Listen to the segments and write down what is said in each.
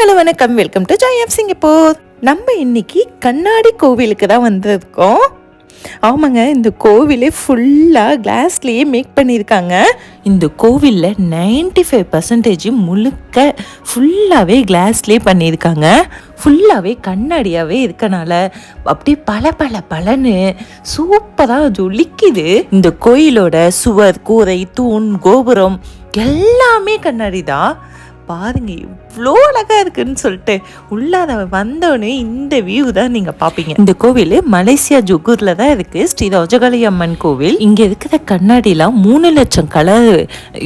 Hello வணக்கம். Welcome to joy of Singapore நம்ம இன்னைக்கு கண்ணாடி கோவிலுக்கு தான் வந்திருக்கோம். ஆமாங்க இந்த கோவிலே ஃபுல்லாக கிளாஸ்லேயே மேக் பண்ணியிருக்காங்க. இந்த கோவிலில் 95% ஃபைவ் பர்சன்டேஜ் முழுக்க ஃபுல்லாகவே கிளாஸ்லேயே பண்ணியிருக்காங்க. ஃபுல்லாகவே கண்ணாடியாகவே இருக்கனால அப்படியே பல பல பலன்னு சூப்பராக ஜொலிக்குது. இந்த கோயிலோட சுவர் கூரை தூண் கோபுரம் எல்லாமே கண்ணாடி தான். பாருங்க இவ்வளோ அழகா இருக்குன்னு சொல்லிட்டு உள்ளார வந்தோடனே இந்த வியூ தான் நீங்க பாப்பீங்க. இந்த கோவில் மலேசியா ஜுகூர்ல தான் இருக்கு. ஸ்ரீ ரோஜகாளி அம்மன் கோவில். இங்க இருக்கிற கண்ணாடிலாம் மூணு லட்சம் கலர்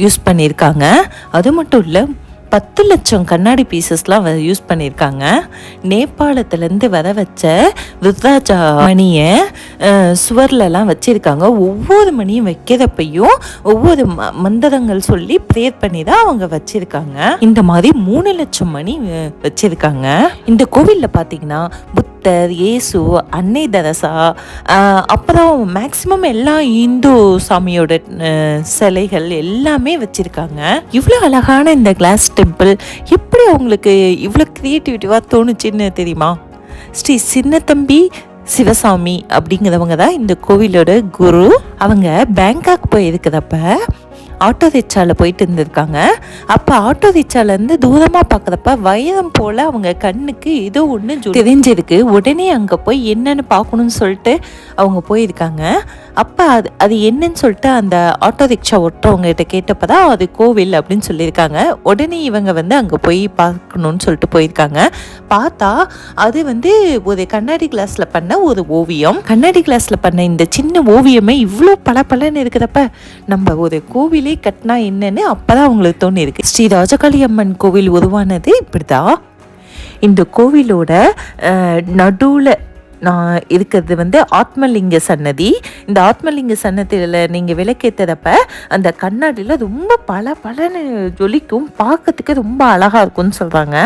யூஸ் பண்ணியிருக்காங்க. அது மட்டும் இல்லை பத்து லட்சம் கண்ணாடி பீசஸ்லாம் யூஸ் பண்ணியிருக்காங்க நேபாளத்துலேருந்து வர வச்ச ருத்ராஜா மணியை சுவர்லலாம் வச்சுருக்காங்க. ஒவ்வொரு மணியும் வைக்கிறப்பையும் ஒவ்வொரு ம மந்திரங்கள் சொல்லி ப்ரேயர் பண்ணி தான் அவங்க வச்சுருக்காங்க. இந்த மாதிரி மூணு லட்சம் மணி வச்சுருக்காங்க. இந்த கோவிலில் பார்த்தீங்கன்னா புத்தர் இயேசு அன்னை தெரசா அப்புறம் மேக்சிமம் எல்லா இந்து சாமியோட சிலைகள் எல்லாமே வச்சிருக்காங்க. இவ்வளோ அழகான இந்த கிளாஸ் டெம்பிள் எப்படி அவங்களுக்கு இவ்வளோ க்ரியேட்டிவிட்டிவாக தோணுச்சுன்னு தெரியுமா? ஸ்ரீ சின்னத்தம்பி சிவசாமி அப்படிங்கிறவங்க தான் இந்த கோவிலோட குரு. அவங்க பேங்காக் போயிருக்கிறப்ப ஆட்டோ ரிக்ஷாவில் போயிட்டு இருந்திருக்காங்க. அப்போ ஆட்டோ ரிக்ஷாலேருந்து தூரமாக பார்க்குறப்ப வைரம் போல் அவங்க கண்ணுக்கு ஏதோ ஒன்று தெரிஞ்சிருக்கு. உடனே அங்கே போய் என்னென்னு பார்க்கணும்னு சொல்லிட்டு அவங்க போயிருக்காங்க. அப்போ அது அது என்னன்னு சொல்லிட்டு அந்த ஆட்டோ ரிக்ஷா ஓட்டுறவங்க கிட்ட தான் அது கோவில் அப்படின்னு சொல்லியிருக்காங்க. உடனே இவங்க வந்து அங்கே போய் பார்க்கணும்னு சொல்லிட்டு போயிருக்காங்க. பார்த்தா அது வந்து ஒரு கண்ணாடி கிளாஸில் பண்ண ஒரு ஓவியம். கண்ணாடி கிளாஸில் பண்ண இந்த சின்ன ஓவியமே இவ்வளோ பளபளன்னு இருக்கிறப்ப நம்ம ஒரு கோவிலே கட்டினா என்னன்னு அப்போதான் அவங்களுக்கு தோணி இருக்கு ஸ்ரீ ராஜகாளி அம்மன் கோவில் உருவானது இப்படிதான். இந்த கோவிலோட நடுவில் நான் இருக்கிறது வந்து ஆத்மலிங்க சன்னதி. இந்த ஆத்மலிங்க சன்னதியில் நீங்கள் விளக்கேற்றுறப்ப அந்த கண்ணாடியில் ரொம்ப பல பலன்னு ஜொலிக்கும் பார்க்கறதுக்கு ரொம்ப அழகாக இருக்கும்னு சொல்கிறாங்க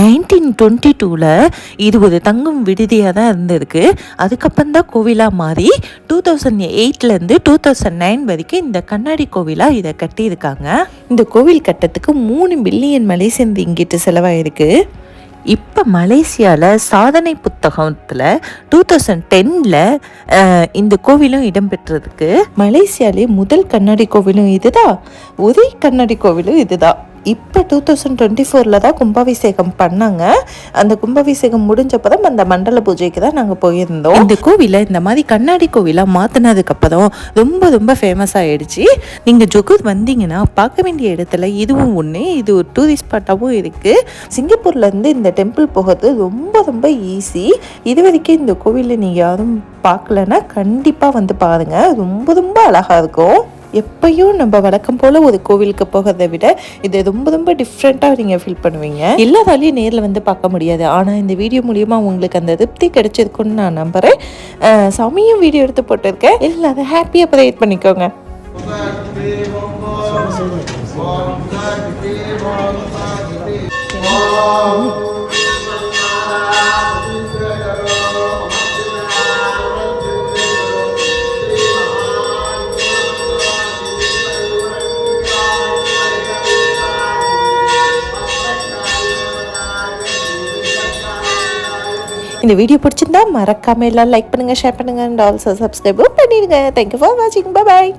நைன்டீன் டுவெண்ட்டி டூவில் இது ஒரு தங்கும் விடுதியாக தான் இருந்திருக்கு. அதுக்கப்புறம் தான் கோவிலாக மாறி டூ தௌசண்ட் எயிட்லேருந்து டூ தௌசண்ட் நைன் வரைக்கும் இந்த கண்ணாடி கோவிலாக இதை கட்டியிருக்காங்க. இந்த கோவில் கட்டத்துக்கு மூணு பில்லியன் மலேசியன் இங்கிட்டு செலவாயிருக்கு. இப்போ மலேசியாவில் சாதனை புத்தகத்தில் டூ தௌசண்ட் டென்னில் இந்த கோவிலும் இடம்பெற்றதுக்கு மலேசியாலே முதல் கண்ணாடி கோவிலும் இதுதான். உதய் கண்ணாடி கோவிலும் இதுதான். இப்போ டூ தௌசண்ட் டுவெண்ட்டி ஃபோரில் தான் கும்பாபிஷேகம் பண்ணாங்க. அந்த கும்பாபிஷேகம் முடிஞ்சப்போ தான் அந்த மண்டல பூஜைக்கு தான் நாங்கள் போயிருந்தோம். இந்த கோவிலை இந்த மாதிரி கண்ணாடி கோவிலாக மாற்றினதுக்கப்புறம் ரொம்ப ரொம்ப ஃபேமஸ் ஆகிடுச்சு நீங்கள் ஜொகூர் வந்தீங்கன்னா பார்க்க வேண்டிய இடத்துல இதுவும் ஒன்று இது ஒரு டூரிஸ்ட் ஸ்பாட்டாகவும் இருக்குது சிங்கப்பூர்லேருந்து இந்த டெம்பிள் போகிறது ரொம்ப ரொம்ப ஈஸி இது வரைக்கும் இந்த கோவிலில் நீங்கள் யாரும் பார்க்கலன்னா கண்டிப்பாக வந்து பாருங்கள் ரொம்ப ரொம்ப அழகாக இருக்கும். எப்பயும் நம்ம வழக்கம் போல் ஒரு கோவிலுக்கு போகிறத விட இது ரொம்ப ரொம்ப டிஃப்ரெண்ட்டாக நீங்கள் ஃபீல் பண்ணுவீங்க. எல்லாராலையும் நேரில் வந்து பார்க்க முடியாது. ஆனால் இந்த வீடியோ மூலியமாக உங்களுக்கு அந்த திருப்தி கிடைச்சிருக்குன்னு நான் நம்புகிறேன் சாமியும் வீடியோ எடுத்து போட்டிருக்கேன். எல்லாரும் ஹாப்பியாக ப்ரேட் பண்ணிக்கோங்க. இந்த வீடியோ பிடிச்சிருந்தா மறக்காம எல்லாம் லைக் பண்ணுங்க ஷேர் பண்ணுங்க அண்ட் ஆல்சோ சப்ஸ்கிரைபும் பண்ணிடுங்க. தேங்க்யூ ஃபார் வாட்சிங் பாய்